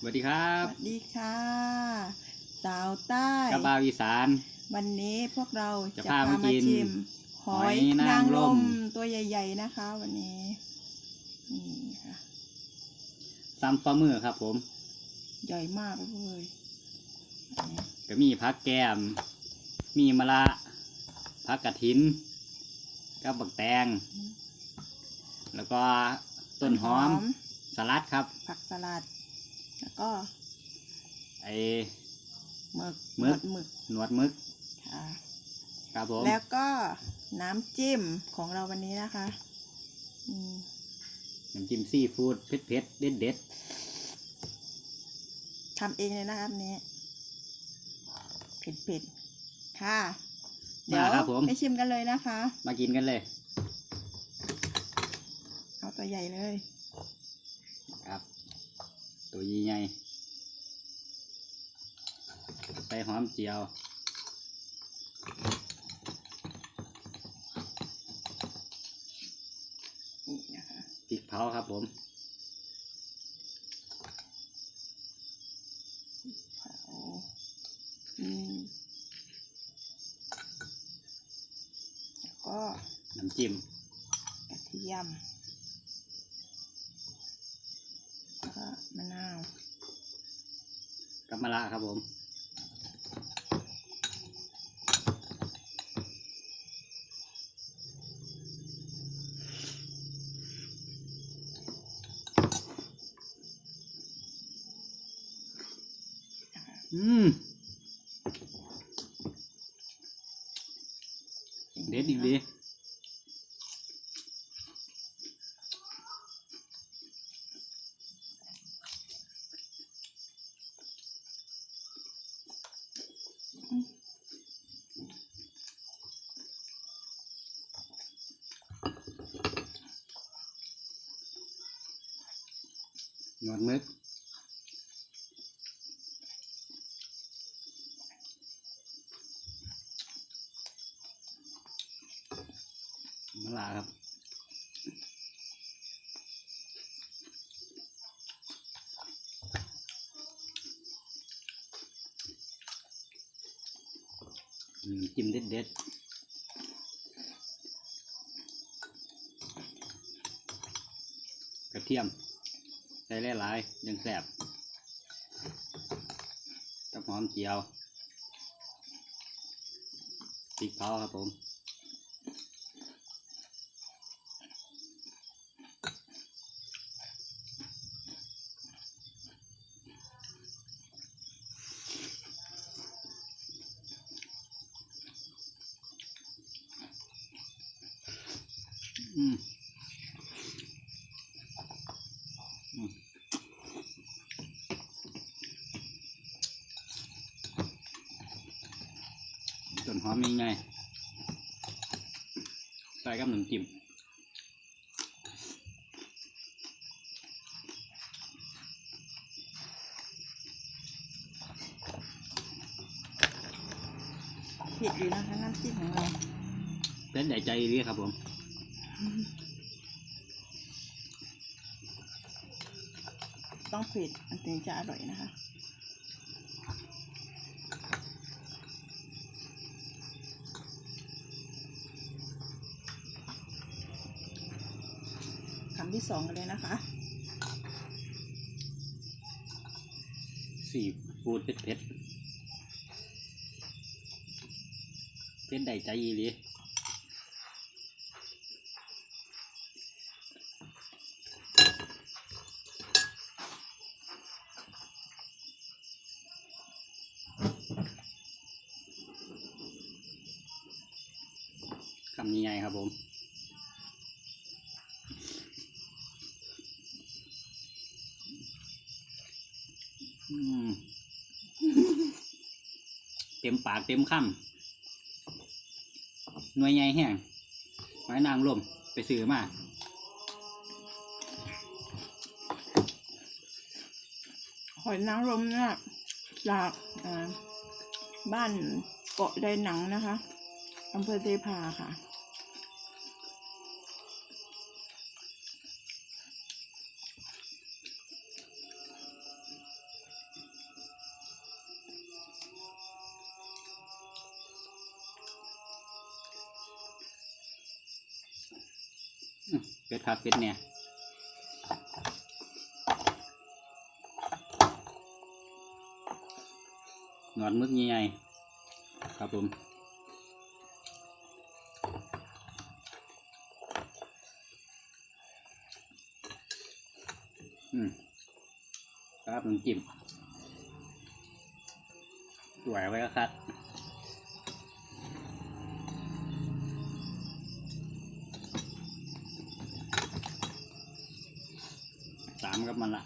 สวัสดีครับสวัสดีค่ะ สาวใต้ กระบาวอีสาน วันนี้พวกเราจะจะพาพามามากินชิม หอยหอยนานางงรรม มตัวใหญ่ ๆนะคะ วันนี้นี่ค่ะซัมปลามือครับผม ใหญ่มากเลยอันนี้ก็มีพักแก้ม มีมะระพักกระถินกับบักแตง แล้วก็ต้นหอมสลัดครับ ผักสลัด แล้วก็ไอหมึกหมึกหมึกหนวดมึกค่ะครับผมแล้วก็น้ำจิ้มของเราวันนี้นะคะอืมน้ำจิ้มซีฟู้ดเผ็ดเผ็ดเด็ดเด็ดทำเองเลยนะคะอันนี้เผ็ดๆค่ะ เดี๋ยวมาครับผมไปชิมกันเลยนะคะ มากินกันเลย เอาตัวใหญ่เลยครับ ตัวใหญ่ๆใส่หอมเจียวนี่นะคะพริกเผาครับผมเผาอืมแล้วก็น้ำจิ้มกระเทียม แล้ว ก็มะนาวกับมะระครับผมอืม นวดมึกมะลาครับจิ้มเด็ดเด็ดๆกระเทียม ใส่หลายๆยังแสบกับหอมเจียวพริกเผาครับผม หอมมีไงใส่กับน้ำจิ้มเผ็ดอยู่นะคะน้ำจิ้มของเราเป็นใหญ่ใจดีครับผมต้องเผ็ดมันถึงจะอร่อยนะคะ ที่สองกันเลยนะคะสี่ปูดเผ็ดเผ็ดเป็นใดใจอีหลี คำนี้ไงครับผม อืมเต็มปากเต็มคำหน่วยใหญ่แห้งไม้นางลมไปซื้อมาหอยนางรมเนี่ยจากบ้านเกาะไดหนังนะคะอำเภอเทพาค่ะ เป็ดคักเป็ดเนี่ยหนมึกใหญ่ๆครับผมอืมครับน้ำจิ้มสวยไว้ก็คัด สามกับมันละ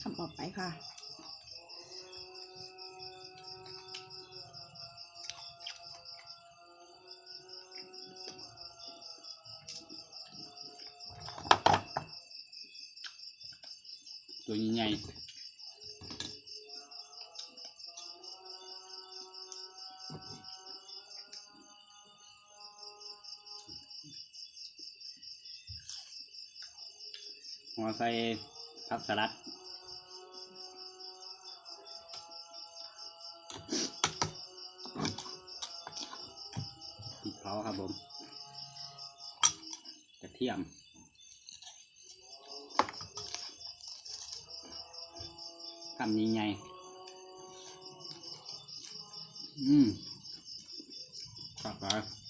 ทำต่อไปค่ะ ๆหัวใส่ผักสลัดพริกเผาครับผมกระเทียมทำยังไงอืมครับ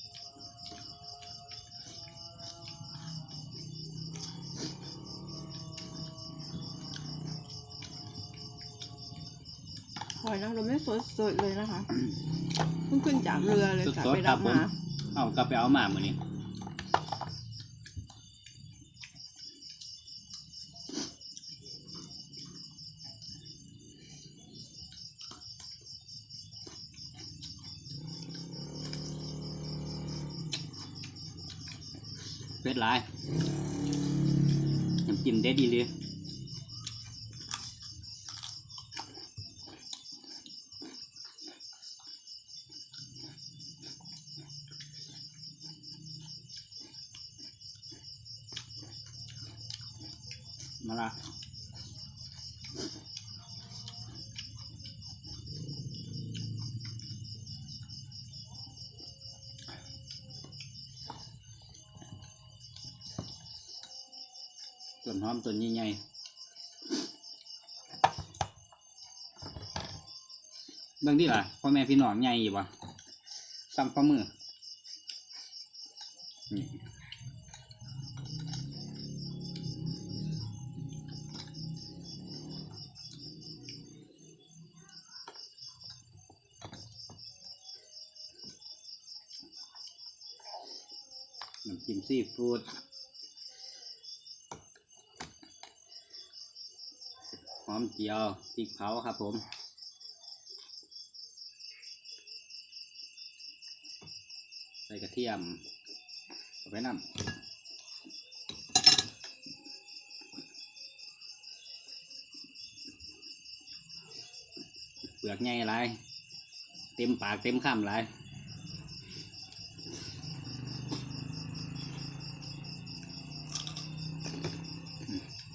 นางรมไม่สดๆเลยนะคะเพิ่งขึ้นจากเรือเลยค่ะสดไปๆครัรับบผม มาเอากลับไปเอามาเหมือนนี้เป็ดหลายน้ำจิ้มเด็ดดีเลย มาละต้นหอมต้นใหญ่ๆเบื้องที่ล่ะพ่อแม่พี่น้องใหญ่อยู่ปะซ้ำข้อมือนี่ น้ำจิ้มซีฟู้ดหอมเจียวพริกเผาครับผมใส่กระเทียมเอาไปน้ำเปลือกใหญ่ไรเต็มปากเต็มคำไร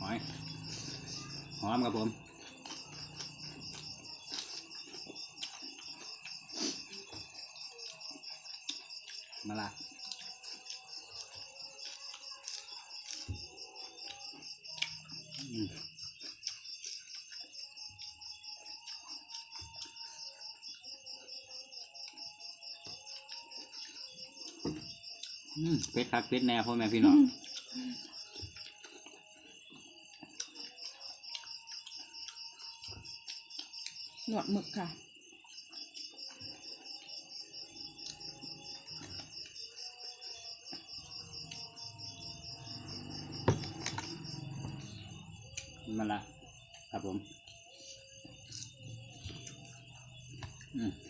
อยหอมครับผมมาละอืมเป็ดคักเป็ดแน่พ่อแม่พี่น้อง หนวดหมึกค่ะ มาละครับผม อืม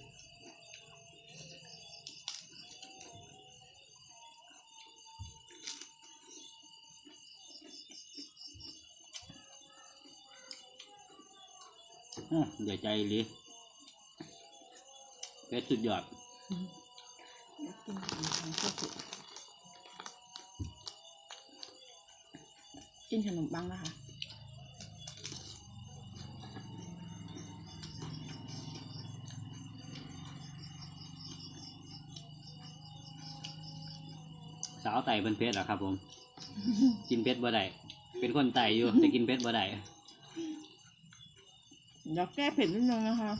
เดี๋ยวใจอีหลิเพชรสุดยอดอยากกินขนมปังก็สุดกินขนมปังนะคะสาวไต่เป็นเพชรเหรอครับผม กินเพชรบ่ได้เป็นคนไต่อยู่แต่กินเพชรบ่ได้ เดี๋ยวแก้เผ็ดนิดนึงนะคะ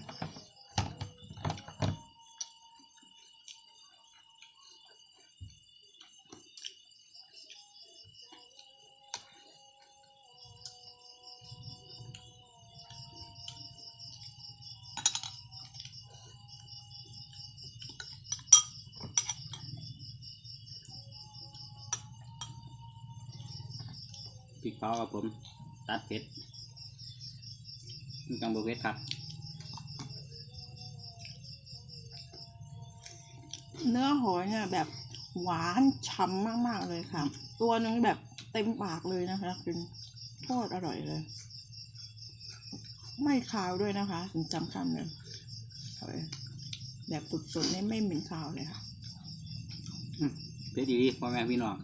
พริกเผาครับผม ตัดเผ็ด มันจังบ่เผ็ดครับ เนื้อหอยเนี่ยแบบหวานฉ่ำมากๆเลยค่ะ ตัวหนึงแบบเต็มปากเลยนะคะเป็นโคตรอร่อยเลย ไม่คาวด้วยนะคะถึงสำคัญเลยหอยแบบสดๆนี่ไม่เหม็นคาวเลยค่ะอืมเผ็ดดีพ่อแม่พี่น้อง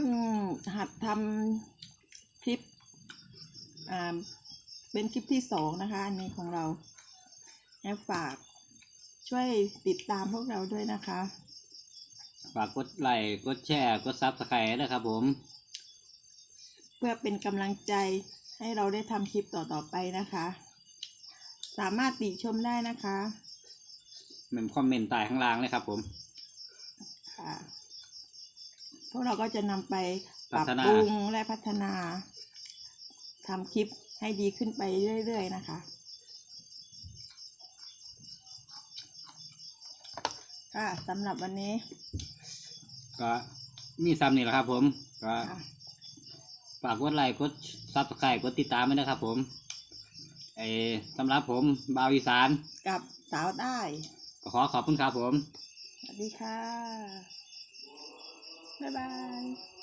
พิ่งหัดทำคลิปอ่าเป็นคลิปที่สองนะคะ อันนี้ของเราให้ฝากช่วยติดตามพวกเราด้วยนะคะ ฝากกดไลค์ กดแชร์ กดซับสไครต์ด้วยครับผม เพื่อเป็นกำลังใจให้เราได้ทำคลิปต่อๆไปนะคะ สามารถติชมได้นะคะเมมคอมเมนต์ใต้ข้างล่างเลยครับผม ค่ะพ วกเราก็จะนำไปปรับพัฒนาปรุงและพัฒนาทำคลิปให้ดีขึ้นไปเรื่อย ๆ นะคะ ค่ะสำหรับวันนี้ ก็มีซ้ำนี่แหละครับ ผมก็ค่ะฝากกดไลค์กดซับสไครต์กดติดตามด้วยนะครับ ผมไอสำหรับผมบาวอีสาน กับสาวใต้ก็ขอขอบคุณครับผม สวัสดีค่ะ บ๊ายบาย